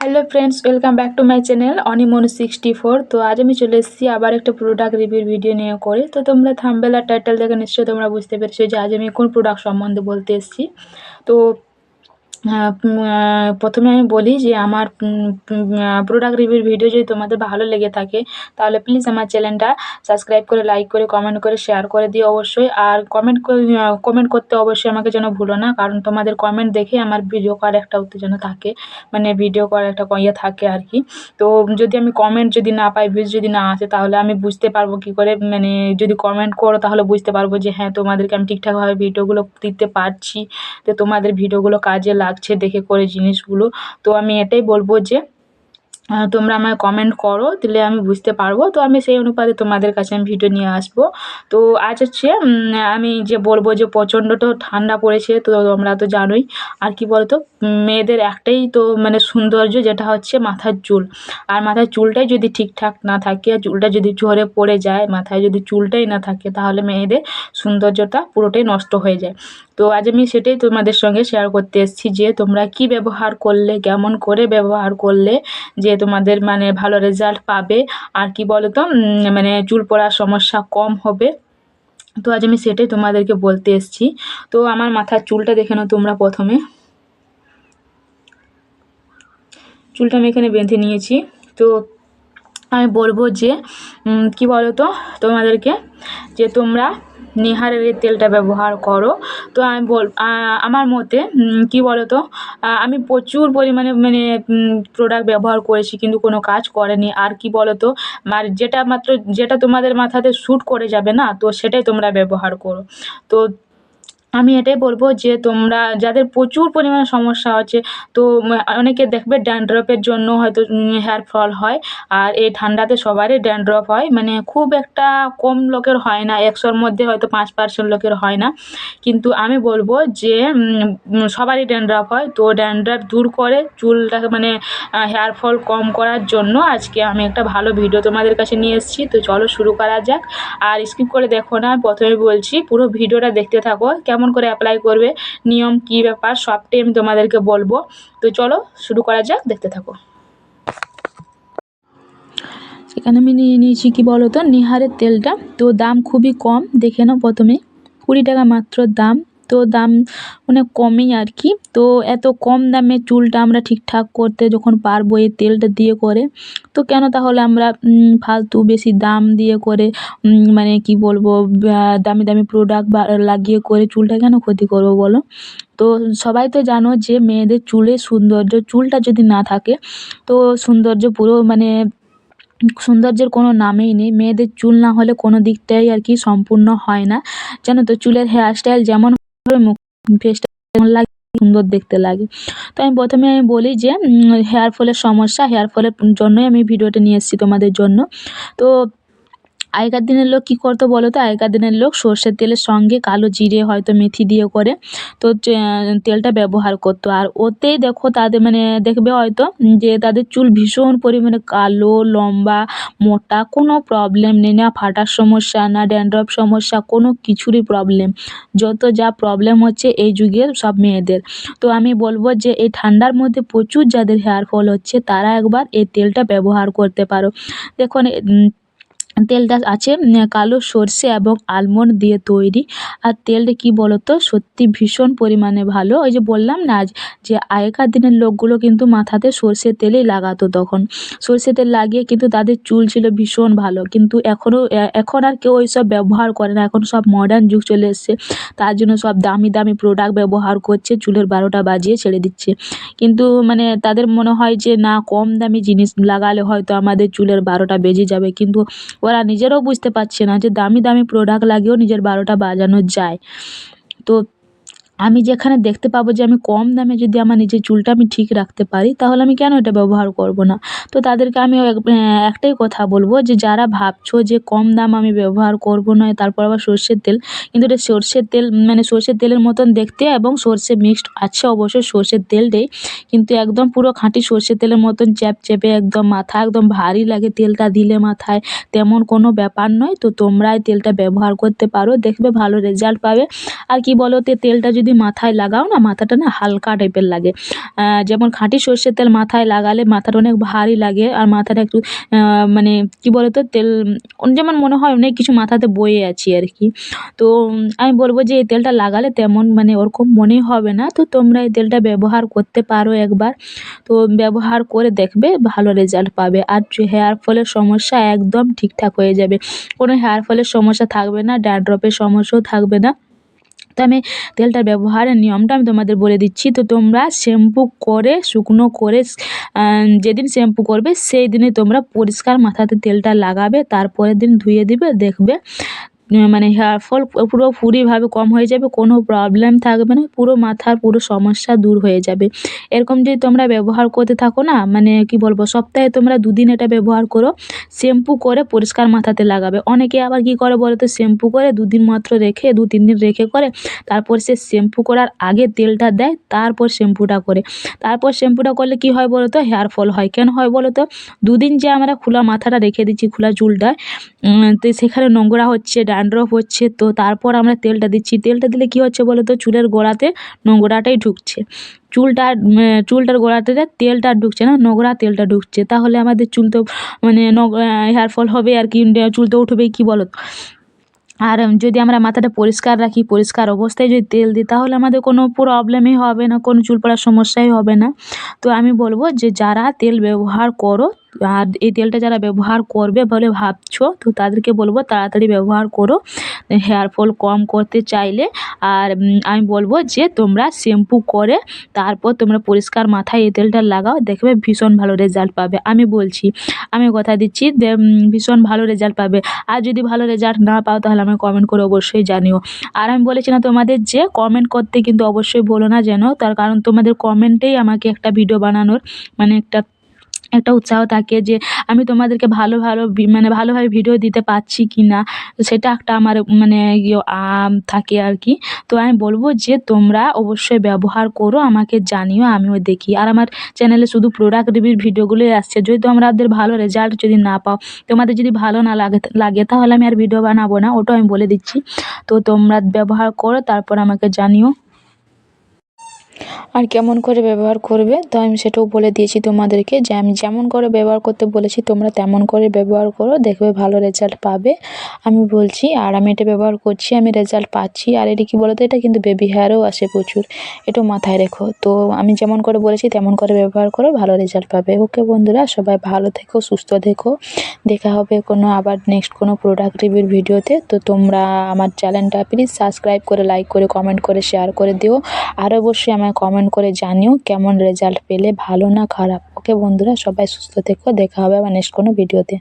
Hello friends welcome back to my channel অনিমন sixty four তো আজ আমি চলে এসেছি আবার একটা প্রোডাক্ট রিভিউর ভিডিও নিয়ে করে। তো তোমরা থাম্বেল টাইটেল দেখে নিশ্চয়ই তোমরা বুঝতে পেরেছ যে আজ আমি কোন প্রোডাক্ট সম্বন্ধে বলতে এসেছি। তো প্রথমে আমি বলি যে আমার প্রোডাক্ট রিভিউর ভিডিও যদি তোমাদের ভালো লেগে থাকে, তাহলে প্লিজ আমার চ্যানেলটা সাবস্ক্রাইব করে লাইক করে কমেন্ট করে শেয়ার করে দিও অবশ্যই। আর কমেন্ট কমেন্ট করতে অবশ্যই আমাকে যেন ভুলো না, কারণ তোমাদের কমেন্ট দেখে আমার ভিডিও করার একটা উত্তেজনা থাকে মানে ভিডিও করার একটা ইয়ে থাকে আর কি। তো যদি আমি কমেন্ট যদি না পাই ভিউজ যদি না আসে, তাহলে আমি বুঝতে পারব কী করে মানে যদি কমেন্ট করো, তাহলে বুঝতে পারব যে হ্যাঁ তোমাদেরকে আমি ঠিকঠাকভাবে ভিডিওগুলো দিতে পারছি। তো তোমাদের ভিডিওগুলো কাজে লাগছে দেখে করে জিনিসগুলো। তো আমি এটাই বলব যে তোমরা আমায় কমেন্ট করো তাহলে আমি বুঝতে পারব। তো আমি সেই অনুপাতে তোমাদের কাছে আমি ভিডিও নিয়ে আসব। তো আজ হচ্ছে আমি যে বলব যে প্রচণ্ড তো ঠান্ডা পড়েছে, তো তোমরা তো জানোই। আর কি বলতো, মেয়েদের একটাই তো মানে সৌন্দর্য, যেটা হচ্ছে মাথার চুল। আর মাথার চুলটাই যদি ঠিকঠাক না থাকে আর চুলটা যদি ঝরে পড়ে যায়, মাথায় যদি চুলটাই না থাকে, তাহলে মেয়েদের সৌন্দর্যটা পুরোটাই নষ্ট হয়ে যায়। তো আজ আমি সেটাই তোমাদের সঙ্গে শেয়ার করতে এসেছি যে তোমরা কি ব্যবহার করলে, কেমন করে ব্যবহার করলে, যে তোমাদের মানে ভালো রেজাল্ট পাবে। আর কি বলো তো মানে চুল পড়ার সমস্যা কম হবে। তো আজ আমি সেটাই তোমাদেরকে বলতে এসেছি। তো আমার মাথার চুলটা দেখে নাও তোমরা প্রথমে। চুলটা আমি এখানে বেঁধে নিয়েছি। তো আমি বলব যে কি বলো তো তোমাদেরকে, যে তোমরা নিহারের এই তেলটা ব্যবহার করো। তো আমি বল আমার মতে কি বলো তো আমি প্রচুর পরিমাণে মানে প্রোডাক্ট ব্যবহার করেছি, কিন্তু কোনো কাজ করেনি। আর কি বলো তো আর যেটা মাত্র, যেটা তোমাদের মাথাতে শ্যুট করে যাবে না, তো সেটাই তোমরা ব্যবহার করো। তো আমি এটাই বলব যে তোমরা, যাদের প্রচুর পরিমাণে সমস্যা আছে তো অনেকে দেখবে ড্যান্ড্রফের জন্য হয়তো হেয়ার ফল হয়, আর এই ঠান্ডাতে সবারই ড্যান্ড্রফ হয়। মানে খুব একটা কম লোকের হয় না, একশোর মধ্যে হয়তো পাঁচ পার্সেন্ট লোকের হয় না। কিন্তু আমি বলব যে সবারই ড্যান্ড্রফ হয়। তো ড্যান্ড্রফ দূর করে চুলটাকে মানে হেয়ার ফল কম করার জন্য আজকে আমি একটা ভালো ভিডিও তোমাদের কাছে নিয়ে এসেছি। তো চলো শুরু করা যাক। আর স্কিপ করে দেখো না, প্রথমে বলছি, পুরো ভিডিওটা দেখতে থাকো। কেমন করে অ্যাপ্লাই করবে, নিয়ম কি ব্যাপার, সবটাই আমি তোমাদেরকে বলব। তো চলো, শুরু করা যাক, দেখতে থাকো। এখানে আমি নিয়ে নিয়েছি কী বলো তো, নিহারের তেলটা। তো দাম খুবই কম, দেখে নাও প্রথমে। কুড়ি টাকা মাত্র দাম। তো দাম অনেক কমই আর কি। তো এত কম দামে চুলটা আমরা ঠিকঠাক করতে যখন পারব এই তেলটা দিয়ে করে, তো কেন তাহলে আমরা ফালতু বেশি দাম দিয়ে করে মানে কি বলব দামি দামি প্রোডাক্ট বা, লাগিয়ে করে চুলটা কেন ক্ষতি করব বলো? তো সবাই তো জানো যে মেয়েদের চুলে সৌন্দর্য, চুলটা যদি না থাকে, তো সৌন্দর্য পুরো মানে সৌন্দর্যের কোনো নামেই নেই। মেয়েদের চুল না হলে কোনো দিকটাই আর কি সম্পূর্ণ হয় না। জানো তো চুলের হেয়ার স্টাইল যেমন হবে মুখ ফেসটা যেমন লাগে, সুন্দর দেখতে লাগে। তো আমি প্রথমে আমি বলি যে হেয়ার ফলের সমস্যা হেয়ার ফলের জন্যই আমি ভিডিওটা নিয়ে এসেছি তোমাদের জন্য। তো আগেকার দিনের লোক কী করতো বলো তো? আগেকার দিনের লোক সর্ষের তেলের সঙ্গে কালো জিরে হয়তো মেথি দিয়ে করে তো তেলটা ব্যবহার করতো। আর ওতেই দেখো তাদের মানে দেখবে হয়তো যে তাদের চুল ভীষণ পরিমাণে কালো, লম্বা, মোটা, কোনো প্রবলেম নেই, না ফাটার সমস্যা, না ড্যান্ড্রফ সমস্যা, কোনো কিছুরই প্রবলেম যত যা প্রবলেম হচ্ছে এই যুগের সব মেয়েদের। তো আমি বলব যে এই ঠান্ডার মধ্যে প্রচুর যাদের হেয়ার ফল হচ্ছে তারা একবার এই তেলটা ব্যবহার করতে পারো। দেখুন তেলটা আছে কালো সর্ষে এবং আলমন্ড দিয়ে তৈরি। আর তেলটা কি বলো তো সত্যি ভীষণ পরিমাণে ভালো। ওই যে বললাম না, আজ যে আগেকার দিনের লোকগুলো কিন্তু মাথাতে সর্ষের তেলেই লাগাতো তখন। সর্ষে তেল লাগিয়ে কিন্তু তাদের চুল ছিল ভীষণ ভালো। কিন্তু এখনও এখন আর কেউ ওইসব ব্যবহার করে না। এখন সব মডার্ন যুগ চলে এসছে। তার জন্য সব দামি দামি প্রোডাক্ট ব্যবহার করছে, চুলের বারোটা বাজিয়ে ছেড়ে দিচ্ছে। কিন্তু মানে তাদের মনে হয় যে, না, কম দামি জিনিস লাগালে হয়তো আমাদের চুলের বারোটা বেজে যাবে। কিন্তু ওরা নিজেরাও বুঝতে পারছে না যে দামি দামি প্রোডাক্ট লাগিয়েও নিজের বারোটা বাজানো যায়। তো আমি যেখানে দেখতে পাবো যে আমি কম দামে যদি আমার নিজের চুলটা আমি ঠিক রাখতে পারি, তাহলে আমি কেন এটা ব্যবহার করব না? তো তাদেরকে আমি একটাই কথা বলব যে যারা ভাবছ যে কম দাম আমি ব্যবহার করব না, তারপর আবার সর্ষের তেল, কিন্তু এটা সর্ষের তেল মানে সর্ষের তেলের মতন দেখতে এবং সর্ষে মিক্সড আছে অবশ্যই সর্ষের তেলটাই কিন্তু একদম পুরো খাঁটি সর্ষের তেলের মতন চ্যাপচ্যাপে একদম মাথা একদম ভারী লাগে তেলটা দিলে মাথায়, তেমন কোনো ব্যাপার নয়, তো তোমরা তেলটা ব্যবহার করতে পারো, দেখবে ভালো রেজাল্ট পাবে। আর কি বলো তো তেলটা যদি যদি মাথায় লাগাও না, মাথাটা না হালকা টাইপের লাগে। যেমন খাঁটি সর্ষের তেল মাথায় লাগালে মাথাটা অনেক ভারী লাগে আর মাথাটা একটু মানে কী বলো তো তেল যেমন মনে হয় অনেক কিছু মাথাতে বয়ে আছি আর কি। তো আমি বলব যে এই তেলটা লাগালে তেমন মানে ওরকম মনে হবে না। তো তোমরা এই তেলটা ব্যবহার করতে পারো একবার। তো ব্যবহার করে দেখবে, ভালো রেজাল্ট পাবে। আর হেয়ার ফলের সমস্যা একদম ঠিকঠাক হয়ে যাবে। কোনো হেয়ার ফলের সমস্যা থাকবে না ড্যান্ড্রফের সমস্যাও থাকবে না। তো আমি তেলটার ব্যবহারের নিয়মটা আমি তোমাদের বলে দিচ্ছি। তো তোমরা শ্যাম্পু করে, শুকনো করে যেদিন শ্যাম্পু করবে, সেই দিনে তোমরা পরিষ্কার মাথাতে তেলটা লাগাবে, তারপরের দিন ধুয়ে দিবে, দেখবে মানে হেয়ার ফল পুরো পুরোপুরিভাবে কম হয়ে যাবে, কোনো প্রবলেম থাকবে না, পুরো মাথার পুরো সমস্যা দূর হয়ে যাবে। এরকম যদি তোমরা ব্যবহার করতে থাকো না মানে কি বলব, সপ্তাহে তোমরা দুদিন এটা ব্যবহার করো, শ্যাম্পু করে পরিষ্কার মাথাতে লাগাবে। অনেকে আবার কি করে বলো তো, শ্যাম্পু করে দুদিন মাত্র রেখে, দু, তিন দিন রেখে করে, তারপর সে শ্যাম্পু করার আগে তেলটা দেয়, তারপর শ্যাম্পুটা করে। তারপর শ্যাম্পুটা করলে কি হয় বলো তো, হেয়ার ফল হয়। কেন হয় বলো তো, দুদিন যে আমরা খোলা মাথাটা রেখে দিচ্ছি, খোলা চুলটায় তো সেখানে নোংরা হচ্ছে ড্যান্ড্রফ হচ্ছে, তো তারপর আমরা তেলটা দিচ্ছি। তেলটা দিলে কী হচ্ছে বলো তো চুলের গোড়াতে নোংরাটাই ঢুকছে। চুলটা চুলটার গোড়াতে তেলটা ঢুকছে না, নোংরা তেলটা ঢুকছে। তাহলে আমাদের চুল তো মানে হেয়ার ফল হবে আর কি চুল তো উঠবেই, কী বলো আর যদি আমরা মাথাটা পরিষ্কার রাখি, পরিষ্কার অবস্থায় যদি তেল দিই, তাহলে আমাদের কোনো প্রবলেমই হবে না, কোনো চুল পড়ার সমস্যাই হবে না। তো আমি বলব যে যারা তেল ব্যবহার করো আর এই তেলটা যারা ব্যবহার করবে বলে ভাবছ, তো তাদেরকে বলব তাড়াতাড়ি ব্যবহার করো। হেয়ার ফল কম করতে চাইলে, আর আমি বলব যে তোমরা শ্যাম্পু করে তারপর তোমরা পরিষ্কার মাথায় এই তেলটা লাগাও, দেখবে ভীষণ ভালো রেজাল্ট পাবে। আমি বলছি, আমি কথা দিচ্ছি ভীষণ ভালো রেজাল্ট পাবে। আর যদি ভালো রেজাল্ট না পাও তাহলে আমাকে কমেন্ট করে অবশ্যই জানিও। আর আমি বলেছি না তোমাদের যে কমেন্ট করতে কিন্তু অবশ্যই বলো না যেন, তার কারণ তোমাদের কমেন্টেই আমাকে একটা ভিডিও বানানোর মানে একটা একটা উৎসাহ থাকে যে আমি তোমাদেরকে ভালো ভালো মানে ভালোভাবে ভিডিও দিতে পারছি কি না সেটা একটা আমার মানে ইয়ে থাকে আর কি। তো আমি বলব যে তোমরা অবশ্যই ব্যবহার করো, আমাকে জানিও, আমিও দেখি। আর আমার চ্যানেলে শুধু প্রোডাক্ট রিভিউর ভিডিওগুলোই আসছে। যদি তোমাদের ভালো রেজাল্ট যদি না পাও, তোমাদের যদি ভালো না লাগে লাগে, তাহলে আমি আর ভিডিও বানাবো না। ওটাও আমি বলে দিচ্ছি। তো তোমরা ব্যবহার করো, তারপর আমাকে জানিও। আর কেমন করে ব্যবহার করবে, তো আমি সেটাও বলে দিয়েছি তোমাদেরকে যে আমি যেমন করে ব্যবহার করতে বলেছি, তোমরা তেমন করে ব্যবহার করো, দেখবে ভালো রেজাল্ট পাবে। আমি বলছি, আর আমি এটা ব্যবহার করছি, আমি রেজাল্ট পাচ্ছি, আর এটা কী বলতো, এটা কিন্তু বেবি হেয়ারও আসে প্রচুর এটাও মাথায় রেখো। তো আমি যেমন করে বলেছি, তেমন করে ব্যবহার করো, ভালো রেজাল্ট পাবে। ওকে বন্ধুরা, সবাই ভালো থেকো, সুস্থ থেকো। দেখা হবে কোনো আবার নেক্সট কোনো প্রোডাক্ট রিভিউর ভিডিওতে। তো তোমরা আমার চ্যানেলটা প্লিজ সাবস্ক্রাইব করে লাইক করে কমেন্ট করে শেয়ার করে দিও। আর অবশ্যই আমায় কমেন্ট করে জানিও কেমন রেজাল্ট পেলে, ভালো না খারাপ। ওকে বন্ধুরা, সবাই সুস্থ থেকো, দেখা হবে আবার নেক্সট কোনো ভিডিওতে